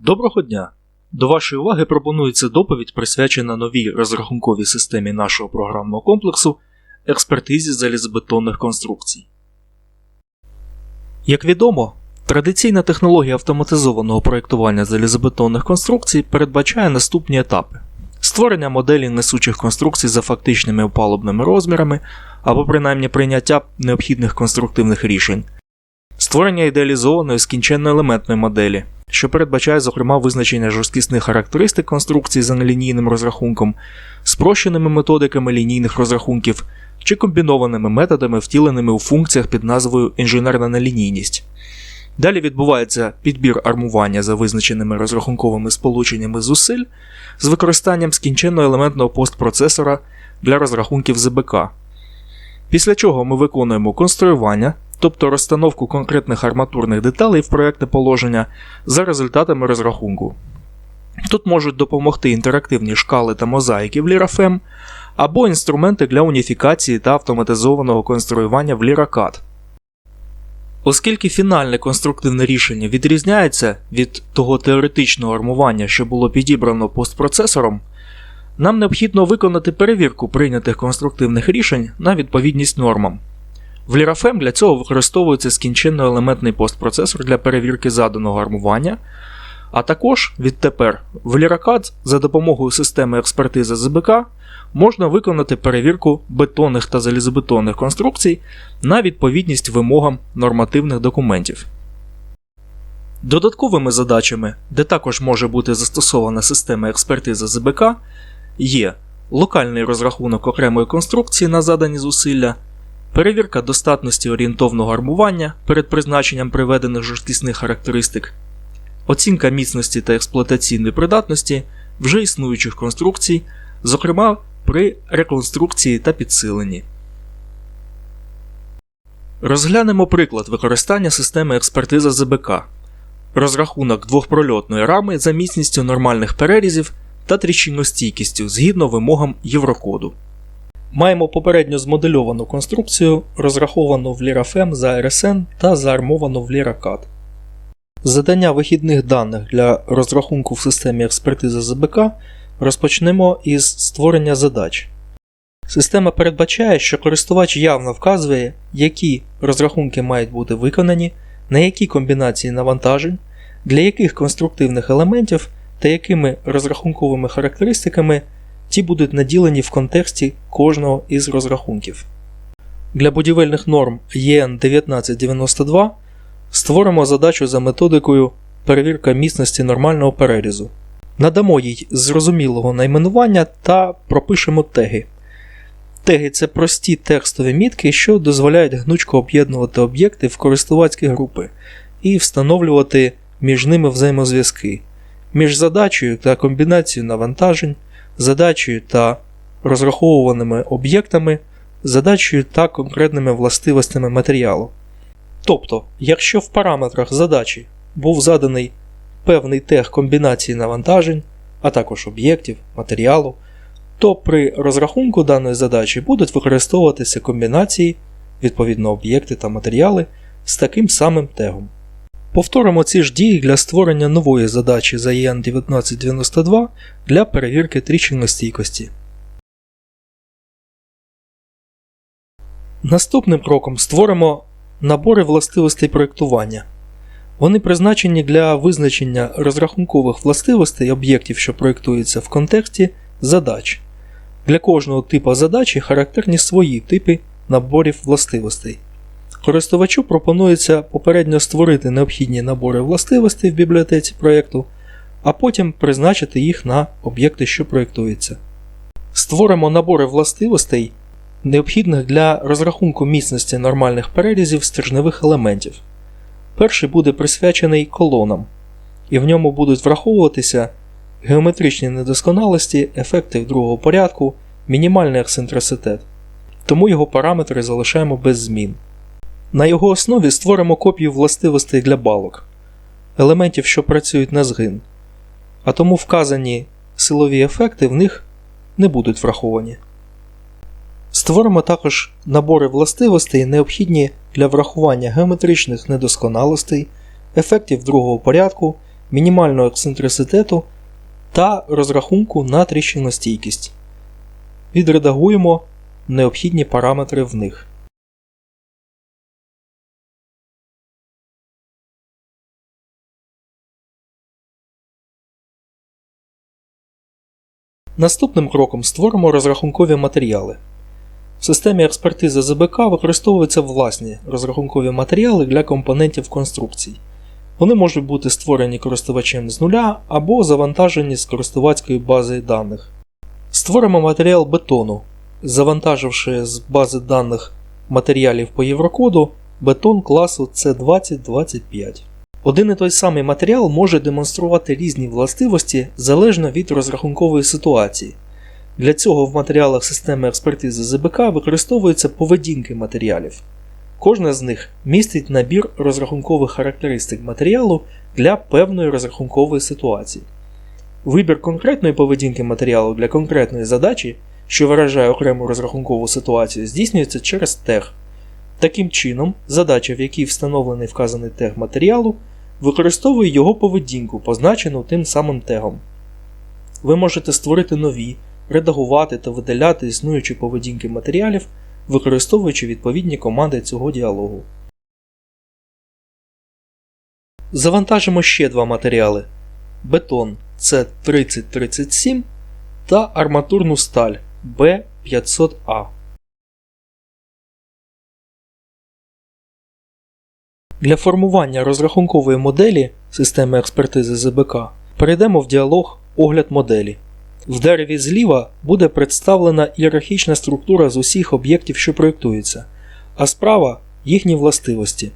Доброго дня! До вашої уваги пропонується доповідь, присвячена новій розрахунковій системі нашого програмного комплексу експертизі залізобетонних конструкцій. Як відомо, традиційна технологія автоматизованого проєктування залізобетонних конструкцій передбачає наступні етапи: створення моделі несучих конструкцій за фактичними опалубними розмірами або принаймні прийняття необхідних конструктивних рішень, створення ідеалізованої скінченно елементної моделі що передбачає, зокрема, визначення жорсткісних характеристик конструкцій за нелінійним розрахунком, спрощеними методиками лінійних розрахунків чи комбінованими методами, втіленими у функціях під назвою інженерна нелінійність. Далі відбувається підбір армування за визначеними розрахунковими сполученнями зусиль з використанням скінченно елементного постпроцесора для розрахунків ЗБК. Після чого ми виконуємо конструювання, тобто розстановку конкретних арматурних деталей в проєктне положення за результатами розрахунку. Тут можуть допомогти інтерактивні шкали та мозаїки в Lirafem або інструменти для уніфікації та автоматизованого конструювання в LiraCAD. Оскільки фінальне конструктивне рішення відрізняється від того теоретичного армування, що було підібрано постпроцесором, нам необхідно виконати перевірку прийнятих конструктивних рішень на відповідність нормам. В Lirafem для цього використовується скінченно елементний постпроцесор для перевірки заданого армування, а також відтепер в LiraCAD за допомогою системи експертизи ЗБК можна виконати перевірку бетонних та залізобетонних конструкцій на відповідність вимогам нормативних документів. Додатковими задачами, де також може бути застосована система експертизи ЗБК, є локальний розрахунок окремої конструкції на задані зусилля. Перевірка достатності орієнтовного армування перед призначенням приведених жорсткісних характеристик, оцінка міцності та експлуатаційної придатності вже існуючих конструкцій, зокрема при реконструкції та підсиленні. Розглянемо приклад використання системи експертиза ЗБК, розрахунок двохпрольотної рами за міцністю нормальних перерізів та тріщиностійкістю згідно вимогам Єврокоду. Маємо попередньо змодельовану конструкцію, розраховану в Lirafem за RSN та заармовану в LiraCAD. Задання вихідних даних для розрахунку в системі експертизи ЗБК розпочнемо із створення задач. Система передбачає, що користувач явно вказує, які розрахунки мають бути виконані, на які комбінації навантажень, для яких конструктивних елементів та якими розрахунковими характеристиками ті будуть наділені в контексті кожного із розрахунків. Для будівельних норм ЄН 1992 створимо задачу за методикою перевірка міцності нормального перерізу. Надамо їй зрозумілого найменування та пропишемо теги. Теги це прості текстові мітки, що дозволяють гнучко об'єднувати об'єкти в користувацькі групи і встановлювати між ними взаємозв'язки, між задачею та комбінацією навантажень задачею та розраховуваними об'єктами, задачею та конкретними властивостями матеріалу. Тобто, якщо в параметрах задачі був заданий певний тег комбінації навантажень, а також об'єктів, матеріалу, то при розрахунку даної задачі будуть використовуватися комбінації, відповідно об'єкти та матеріали з таким самим тегом. Повторимо ці ж дії для створення нової задачі за EN 1992 для перевірки тріщинностійкості. Наступним кроком створимо набори властивостей проєктування. Вони призначені для визначення розрахункових властивостей об'єктів, що проєктуються в контексті задач. Для кожного типу задачі характерні свої типи наборів властивостей. Користувачу пропонується попередньо створити необхідні набори властивостей в бібліотеці проєкту, а потім призначити їх на об'єкти, що проєктуються. Створимо набори властивостей, необхідних для розрахунку міцності нормальних перерізів стержневих елементів. Перший буде присвячений колонам, і в ньому будуть враховуватися геометричні недосконалості, ефекти другого порядку, мінімальний ексцентриситет, тому його параметри залишаємо без змін. На його основі створимо копію властивостей для балок, елементів, що працюють на згин, а тому вказані силові ефекти в них не будуть враховані. Створимо також набори властивостей, необхідні для врахування геометричних недосконалостей, ефектів другого порядку, мінімального ексцентриситету та розрахунку на тріщиностійкість. Відредагуємо необхідні параметри в них. Наступним кроком створимо розрахункові матеріали. В системі експертизи ЗБК використовуються власні розрахункові матеріали для компонентів конструкцій. Вони можуть бути створені користувачем з нуля або завантажені з користувацької бази даних. Створимо матеріал бетону, завантаживши з бази даних матеріалів по Єврокоду бетон класу C2025. Один і той самий матеріал може демонструвати різні властивості залежно від розрахункової ситуації. Для цього в матеріалах системи експертизи ЗБК використовуються поведінки матеріалів. Кожна з них містить набір розрахункових характеристик матеріалу для певної розрахункової ситуації. Вибір конкретної поведінки матеріалу для конкретної задачі, що виражає окрему розрахункову ситуацію, здійснюється через тег. Таким чином, задача, в якій встановлений вказаний тег матеріалу, використовує його поведінку, позначену тим самим тегом. Ви можете створити нові, редагувати та видаляти існуючі поведінки матеріалів, використовуючи відповідні команди цього діалогу. Завантажимо ще два матеріали: бетон C3037 та арматурну сталь B500A. Для формування розрахункової моделі системи експертизи ЗБК перейдемо в діалог Огляд моделі. В дереві зліва буде представлена ієрархічна структура з усіх об'єктів, що проєктуються, а справа їхні властивості.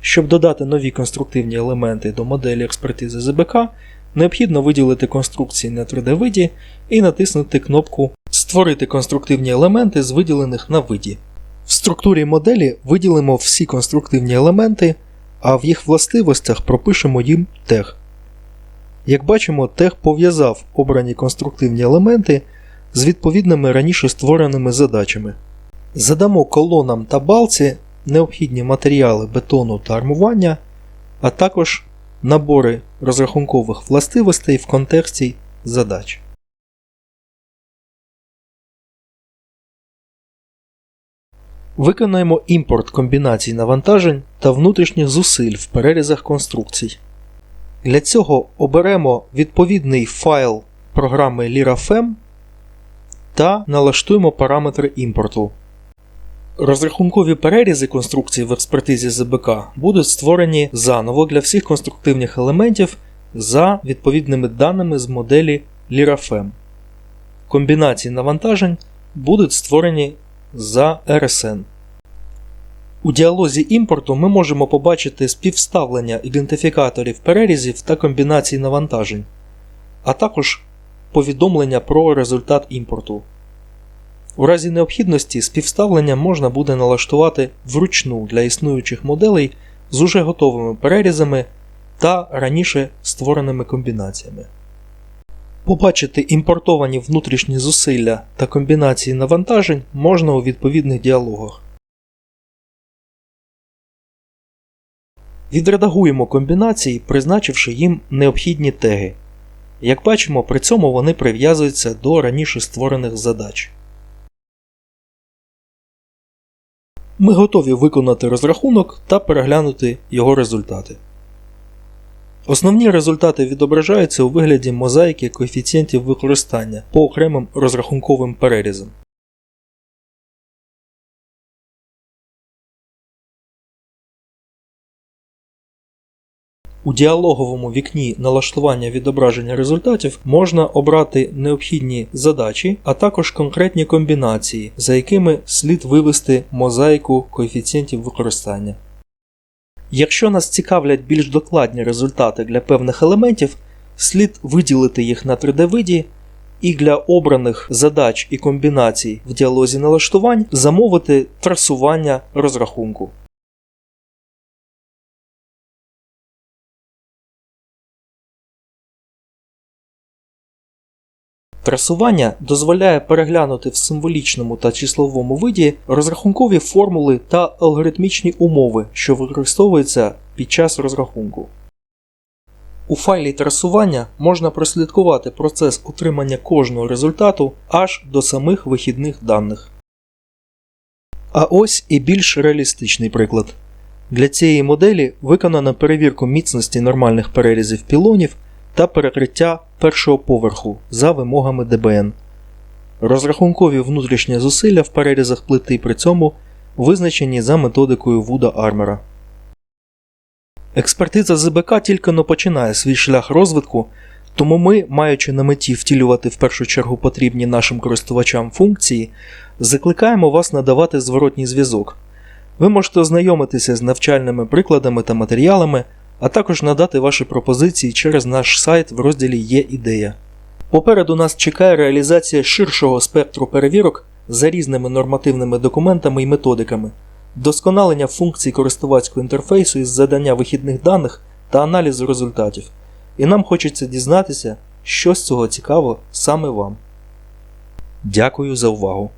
Щоб додати нові конструктивні елементи до моделі експертизи ЗБК, необхідно виділити конструкції на 3D-виді і натиснути кнопку Створити конструктивні елементи з виділених на виді. В структурі моделі виділимо всі конструктивні елементи, а в їх властивостях пропишемо їм тег. Як бачимо, тег пов'язав обрані конструктивні елементи з відповідними раніше створеними задачами. Задамо колонам та балці необхідні матеріали бетону та армування, а також набори розрахункових властивостей в контексті задач. Виконаємо імпорт комбінацій навантажень та внутрішніх зусиль в перерізах конструкцій. Для цього оберемо відповідний файл програми LiraFem та налаштуємо параметри імпорту. Розрахункові перерізи конструкції в експертизі ЗБК будуть створені заново для всіх конструктивних елементів за відповідними даними з моделі LiraFem. Комбінації навантажень будуть створені за RSN. У діалозі імпорту ми можемо побачити співставлення ідентифікаторів перерізів та комбінацій навантажень, а також повідомлення про результат імпорту. У разі необхідності співставлення можна буде налаштувати вручну для існуючих моделей з уже готовими перерізами та раніше створеними комбінаціями. Побачити імпортовані внутрішні зусилля та комбінації навантажень можна у відповідних діалогах. Відредагуємо комбінації, призначивши їм необхідні теги. Як бачимо, при цьому вони прив'язуються до раніше створених задач. Ми готові виконати розрахунок та переглянути його результати. Основні результати відображаються у вигляді мозаїки коефіцієнтів використання по окремим розрахунковим перерізам. У діалоговому вікні налаштування відображення результатів можна обрати необхідні задачі, а також конкретні комбінації, за якими слід вивести мозаїку коефіцієнтів використання. Якщо нас цікавлять більш докладні результати для певних елементів, слід виділити їх на 3D-виді і для обраних задач і комбінацій в діалозі налаштувань замовити трасування розрахунку. Трасування дозволяє переглянути в символічному та числовому виді розрахункові формули та алгоритмічні умови, що використовуються під час розрахунку. У файлі трасування можна прослідкувати процес отримання кожного результату аж до самих вихідних даних. А ось і більш реалістичний приклад. Для цієї моделі виконано перевірку міцності нормальних перерізів пілонів та перекриття першого поверху за вимогами ДБН. Розрахункові внутрішні зусилля в перерізах плити при цьому визначені за методикою Вуда Армера. Експертиза ЗБК тільки но починає свій шлях розвитку, тому ми, маючи на меті втілювати в першу чергу потрібні нашим користувачам функції, закликаємо вас надавати зворотній зв'язок. Ви можете ознайомитися з навчальними прикладами та матеріалами, а також надати ваші пропозиції через наш сайт в розділі Є ідея. Попереду нас чекає реалізація ширшого спектру перевірок за різними нормативними документами і методиками, вдосконалення функцій користувацького інтерфейсу із задання вихідних даних та аналізу результатів. І нам хочеться дізнатися, що з цього цікаво саме вам. Дякую за увагу!